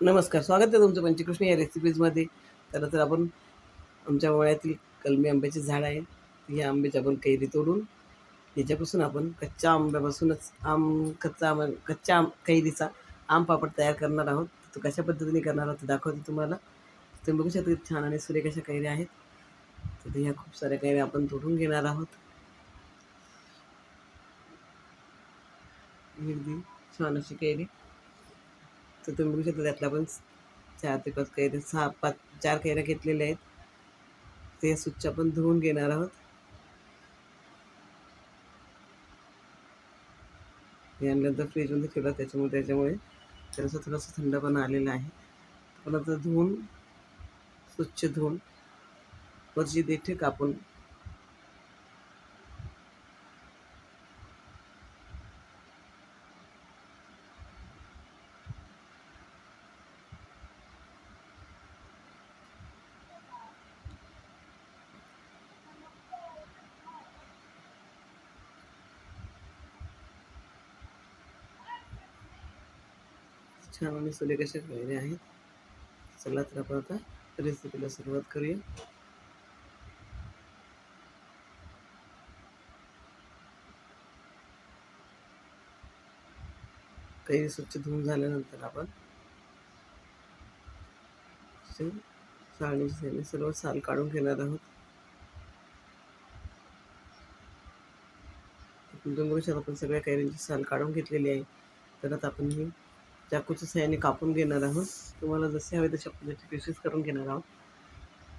नमस्कार स्वागत आहे तुमचं पंचकृष्ण या रेसिपीजमध्ये तर तर आपण आमच्या वळ्यातील कलमी आंब्याचे झाड आहे या आंब्याची आपण कैरी तोडून याच्यापासून आपण कच्च्या आंब्यापासूनच आम कच्चा आंब कच्च्या आम कैरीचा आम पापड तयार करणार आहोत. तो कशा पद्धतीने करणार आहोत दाखवते तुम्हाला. तुम्ही बघू शकता छान आणि सुरेख अशा कैऱ्या आहेत. तर ह्या खूप साऱ्या कैऱ्या आपण तोडून घेणार आहोत. छान अशी कैरी. तर तुम्ही बघू शकता त्यातला पण चार ते पाच कैऱ्या सहा पाच चार कैऱ्या घेतलेल्या आहेत. ते स्वच्छ आपण धुवून घेणार आहोत. यानंतर फ्रीजमध्ये ठेवला त्याच्यामुळे त्याच्यामुळे थोडंसं थोडंसं थंडपणा आलेला आहे. पण आता धुवून स्वच्छ धुवून वरची देठे कापून छान आणि सुरेख अशा कैऱ्या आहेत. चला तर आपण आता रेसिपीला सुरुवात करूया. कैरी स्वच्छ धुवून झाल्यानंतर आपण चाळणीची सर्व साल काढून घेणार आहोत. डोंगराशात आपण सगळ्या कैऱ्यांची साल काढून घेतलेली आहे. तर आता आपण ही चाकूच्या सहाय्याने कापून घेणार आहोत. तुम्हाला जसे हवे तशा पद्धतीचे पीसेस करून घेणार आहोत.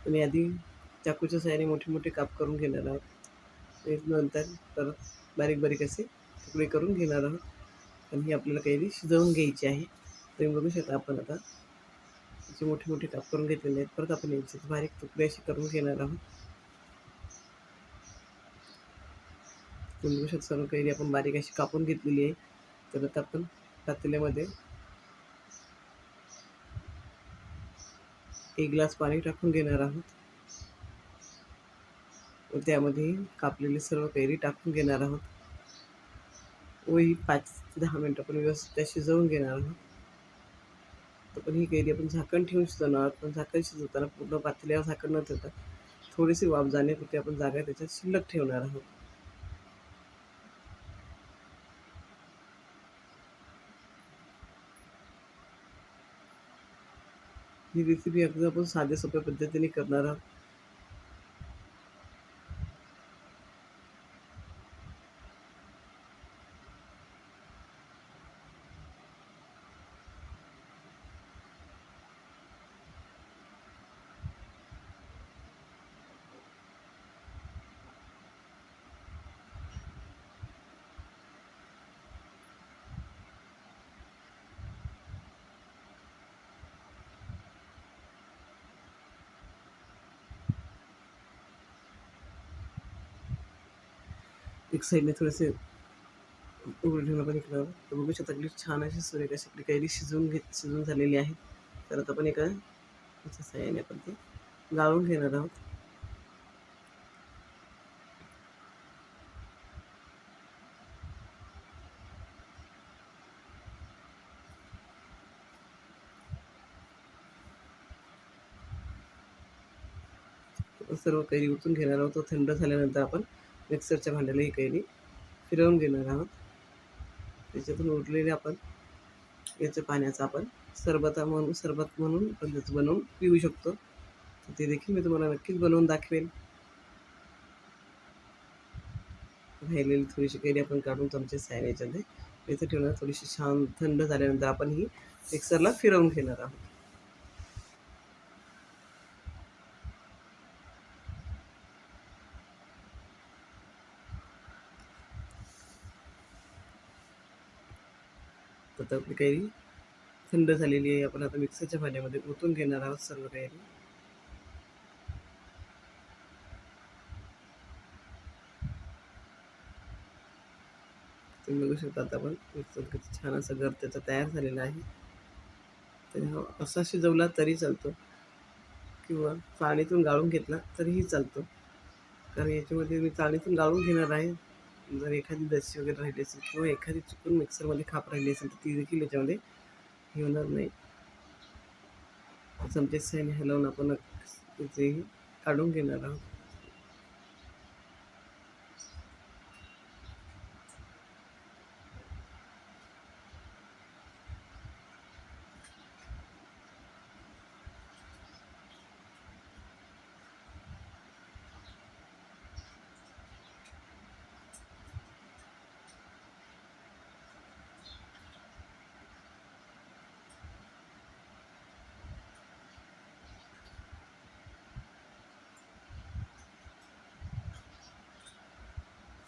आणि आधी चाकूच्या सहाय्याने मोठे मोठे काप करून घेणार आहोत. नंतर परत बारीक बारीक असे तुकडे करून घेणार आहोत. आणि ही आपल्याला कैरी शिजवून घ्यायची आहे. तुम्ही बघू शकता आपण आता असे मोठे मोठे काप करून घेतलेले आहेत. परत आपण यांचे बारीक तुकडे असे करून घेणार आहोत. तुम्ही बघू शकता सर्व कैरी आपण बारीक अशी कापून घेतलेली आहे. तर आता आपण पातेल्यामध्ये एक ग्लास पाणी टाकून घेणार आहोत. व त्यामध्ये कापलेली सर्व कैरी टाकून घेणार आहोत. व ही पाच ते दहा मिनटं आपण व्यवस्थित त्या शिजवून घेणार आहोत. तर पण ही कैरी आपण झाकण ठेवून शिजवणार आहोत. पण झाकण शिजवताना पूर्ण पातळीवर झाकण न ठेवता थोडीशी वाफ जाण्यापुरती आपण जागा त्याच्यात शिल्लक ठेवणार आहोत. ही रेसिपी अगदी आपण साध्या सोप्या पद्धतीने करणार आहोत. एक साईडने थोडेसे उघडे ठेवून आपण इकडं. तर बघू शकता अगदी छान अशी सुरेख अशी आपली कैरी शिजवून घेत शिजवून झालेली आहे. तर आता आपण एका त्याच्या साह्याने आपण ते गाळून घेणार आहोत. सर्व कैरी उतरून घेणार आहोत. तो थंड झाल्यानंतर आपण मिक्सरच्या भांड्याला ही नाही फिरवून घेणार आहोत. त्याच्यातून उरलेले आपण याचं पाण्याचं आपण सरबता म्हणून सरबत म्हणून आपण त्याचं बनवून पिऊ शकतो. तर ते देखील मी तुम्हाला नक्कीच बनवून दाखवेन. राहिलेली थोडीशी कैरी आपण काढून चमचे सायन याच्यामध्ये. इथं ठेवणार थोडीशी छान थंड झाल्यानंतर आपण ही मिक्सरला फिरवून घेणार आहोत. आता आपली कैरी थंड झालेली आहे. आपण आता मिक्सरच्या भांड्यामध्ये ओतून घेणार आहोत सर्व कैरी तुम्ही बघू शकता आता आपण मिक्सर किती छान असं घर त्याचा तयार झालेला आहे. तर हा असा शिजवला तरी चालतो. किंवा चाळणीतून गाळून घेतला तरीही चालतो. कारण याच्यामध्ये मी चाळणीतून गाळून घेणार आहे. जर एखादी दशी वगैरे राहिली असेल किंवा एखादी चुकून मिक्सरमध्ये खाप राहिली असेल तर ती देखील याच्यामध्ये हे होणार नाही. चमचे साईने हलवून आपण त्याचे काढून घेणार आहोत.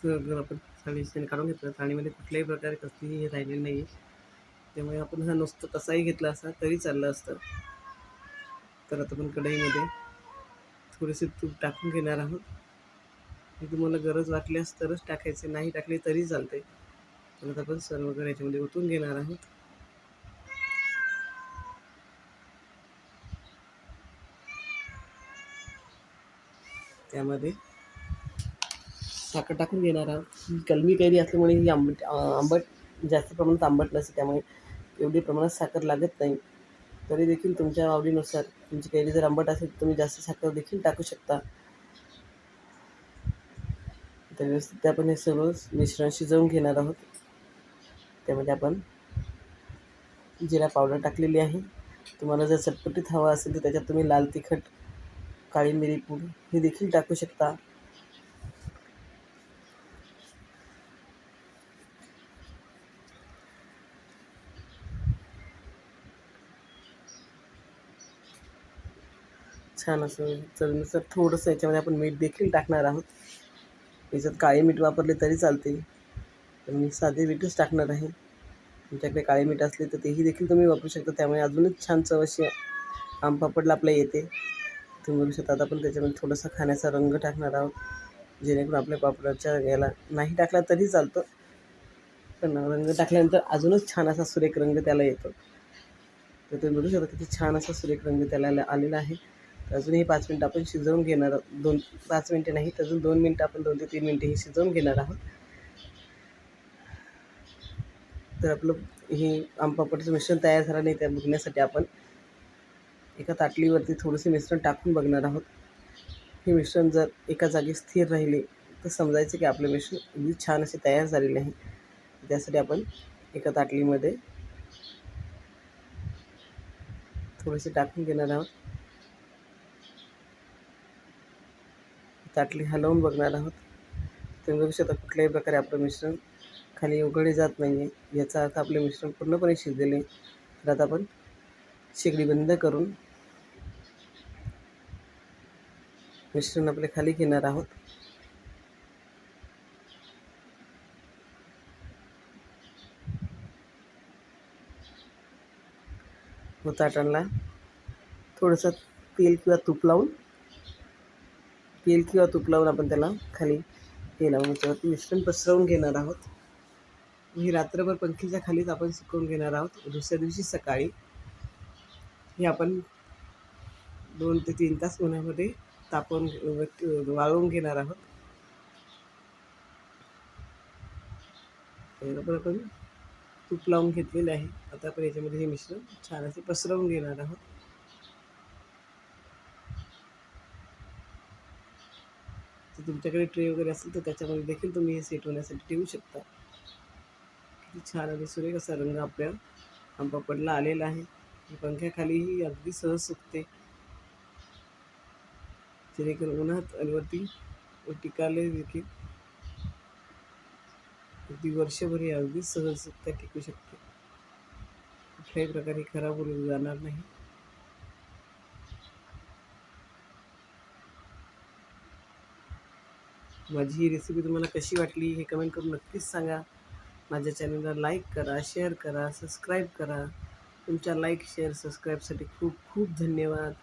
जर आपण थाळीने काढून घेतलं थाळीमध्ये कुठल्याही प्रकारे कसलीही हे राहिलेली नाही त्यामुळे आपण हा नुसतं तसाही घेतला असता तरी चाललं असतं. तर आता आपण कढईमध्ये थोडेसे तूप टाकून घेणार आहोत. तुम्हाला गरज वाटल्यास तरच टाकायचे नाही टाकले तरी चालते तर आता आपण सर्व याच्यामध्ये ओतून घेणार आहोत. त्यामध्ये साखर टाकून घेणार आहोत. कलमी कैरी असल्यामुळे ही आंबट आंबट जास्त प्रमाणात आंबट नसते. त्यामुळे एवढी प्रमाणात साखर लागत नाही. तरी देखील तुमच्या आवडीनुसार तुमची कैरी जर आंबट असेल तर तुम्ही जास्त साखर देखील टाकू शकता. तर व्यवस्थित आपण हे सर्व मिश्रण शिजवून घेणार आहोत. त्यामध्ये आपण जिरा पावडर टाकलेली आहे. तुम्हाला जर चटपटीत हवा असेल तर त्याच्यात तुम्ही लाल तिखट काळी मिरी पूड हे देखील टाकू शकता. छान असं चवीनुसार थोडंसं याच्यामध्ये आपण मीठ देखील टाकणार आहोत. याच्यात काळे मीठ वापरले तरी चालते. तर मी साधे मीठच टाकणार आहे. तुमच्याकडे काळे मीठ असले तर तेही देखील तुम्ही वापरू शकता. त्यामुळे अजूनच छान चव अशी आमपापडला आपल्या येते. तुम्ही बघू शकता आता आपण त्याच्यामध्ये थोडासा खाण्याचा रंग टाकणार आहोत. जेणेकरून आपल्या पापडाच्या याला नाही टाकला तरी चालतं. पण रंग टाकल्यानंतर अजूनच छान असा सुरेख रंग त्याला येतो. तर तुम्ही बघू शकता किती छान असा सुरेख रंग त्याला आलेला आहे. अजून हे पाच मिनटं आपण शिजवून घेणार दोन पाच मिनटं नाही अजून दोन मिनटं आपण दोन ते तीन मिनटं हे शिजवून घेणार आहोत. तर आपलं हे आमपापडचं मिश्रण तयार झालं नाही त्या बघण्यासाठी आपण एका ताटलीवरती थोडंसे मिश्रण टाकून बघणार आहोत. हे मिश्रण जर एका जागी स्थिर राहिले तर समजायचं की आपलं मिश्रण अगदी छान असे तयार झालेले आहे. त्यासाठी आपण एका ताटलीमध्ये थोडेसे टाकून घेणार आहोत. ताटली हलवून बघणार आहोत. तुम्ही बघू शकता कुठल्याही प्रकारे आपलं मिश्रण खाली उघडे जात नाही आहे याचा अर्थ आपले मिश्रण पूर्णपणे शिजलेले तर आता आपण शेगडी बंद करून मिश्रण आपले खाली घेणार आहोत. व ताटांना थोडंसं तेल किंवा तूप लावून तेल किंवा तूप लावून आपण त्याला खाली हे लावून याच्यावरती मिश्रण पसरवून घेणार आहोत. ही रात्रभर पंखीच्या खालीच आपण सुकवून घेणार आहोत. दुसऱ्या दिवशी सकाळी हे आपण दोन ते तीन तास उन्हामध्ये तापवून वाळवून घेणार आहोत. त्याबरोबर आपण तूप लावून घेतलेले आहे. आता आपण याच्यामध्ये हे मिश्रण छान असे पसरवून घेणार आहोत. तुमच्याकडे ट्रे वगैरे असेल तर त्याच्यामध्ये देखील तुम्ही हे सेट होण्यासाठी ठेवू शकता. किती छान आणि सुरेख असा रंग आपल्या आंबापडला आलेला आहे. पंख्याखालीही अगदी सहज सुकते. जेणेकरून उन्हात आणि वरती टिकाले देखील अगदी वर्षभर अगदी सहज सुकता टिकू शकते. कुठल्याही प्रकारे खराब होऊन जाणार नाही. माझी ही रेसिपी तुम्हाला कशी वाटली हे कमेंट करून नक्कीच सांगा. माझ्या चॅनलला लाईक करा शेअर करा सबस्क्राईब करा. तुमच्या लाईक शेअर सबस्क्राईबसाठी खूप खूप धन्यवाद.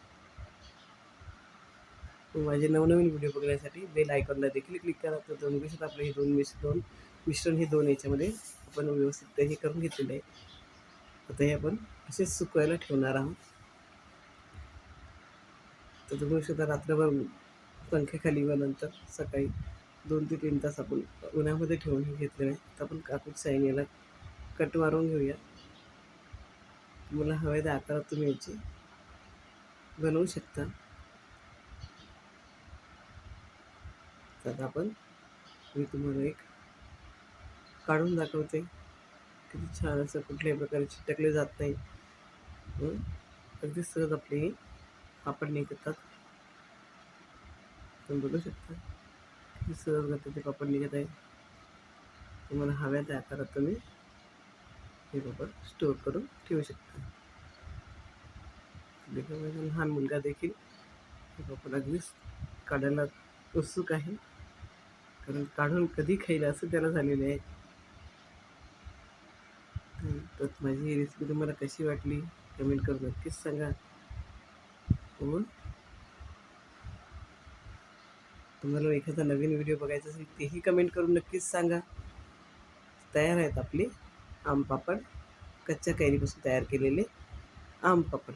माझे नवनवीन व्हिडिओ बघण्यासाठी बेल आयकॉनला देखील क्लिक करा. तर दोन कशात आपले हे दोन मिश्र दोन मिश्रण हे दोन याच्यामध्ये आपण व्यवस्थित हे करून घेतलेलं आहे. आता हे आपण असेच सुकवायला ठेवणार आहोत. तर तुम्ही सुद्धा रात्रभर पंख्याखाली व नंतर सकाळी दोन ते तीन तास आपण उन्हामध्ये ठेवून हे घेतलेलं आहे तर आपण कापूस साईन याला कट मारून घेऊया. मला हवे त्या आकारात तुम्ही याची बनवू शकता. तर आपण मी तुम्हाला एक काढून दाखवते. किती छान असं कुठल्याही प्रकारे चिटकले जात नाही. अगदी सहज आपले कापड निघतात. पण बघू शकता. सहज गतीचे पापड निघत आहे. तुम्हाला हव्या त्या आकारात तुम्ही हे पापड स्टोअर करून ठेवू शकता. लहान मुलगा देखील हे पापड अगदीच काढायला उत्सुक आहे. कारण काढून कधी खाईल असं त्याला झालेलं आहे. तर माझी ही रेसिपी तुम्हाला कशी वाटली? कमेंट करून नक्कीच सांगा. म्हणून तुम्हाला एखादा नवीन व्हिडिओ बघायचा असेल तेही कमेंट करून नक्कीच सांगा. तयार आहेत आपले आमपापड कच्च्या कैरीपासून तयार केलेले आमपापड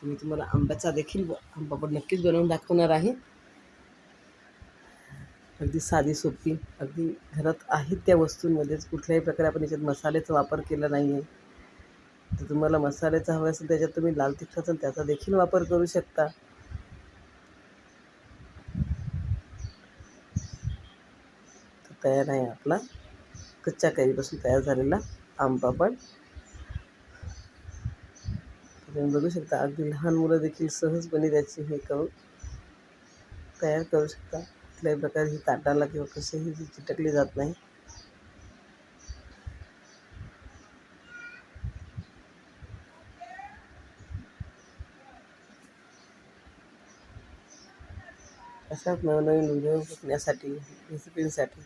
तुम्ही तुम्हाला आंब्याचा देखील ब- आम पापड नक्कीच बनवून दाखवणार आहे. अगदी साधी सोपी अगदी घरात आहेत त्या वस्तूंमध्येच. कुठल्याही प्रकारे आपण याच्यात मसाल्याचा वापर केला नाही आहे तर तुम्हाला मसाल्याचा हवा असेल त्याच्यात तुम्ही लाल तिखटाचा त्याचा देखील वापर करू शकता. तयार आहे आपला. कच्च्या कैरीपासून तयार झालेला आम पापड तुम्ही बघू शकता अगदी लहान मुलं देखील सहजपणे त्याची हे करून तयार करू शकता. कुठल्याही प्रकारे ही ताटाला किंवा कसेही ही चिटकली जात नाही. अशाच नवनवीन व्हिडिओ बघण्यासाठी रेसिपींसाठी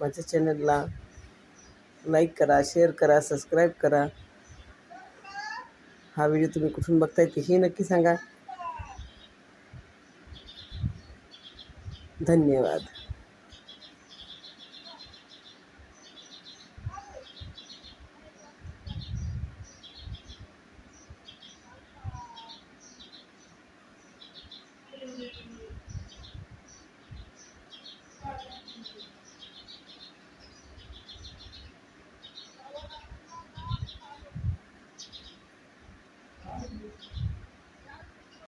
माझ्या चॅनलला लाईक करा शेअर करा सबस्क्राईब करा. हा व्हिडिओ तुम्ही कुठून बघताय तेही नक्की सांगा. धन्यवाद.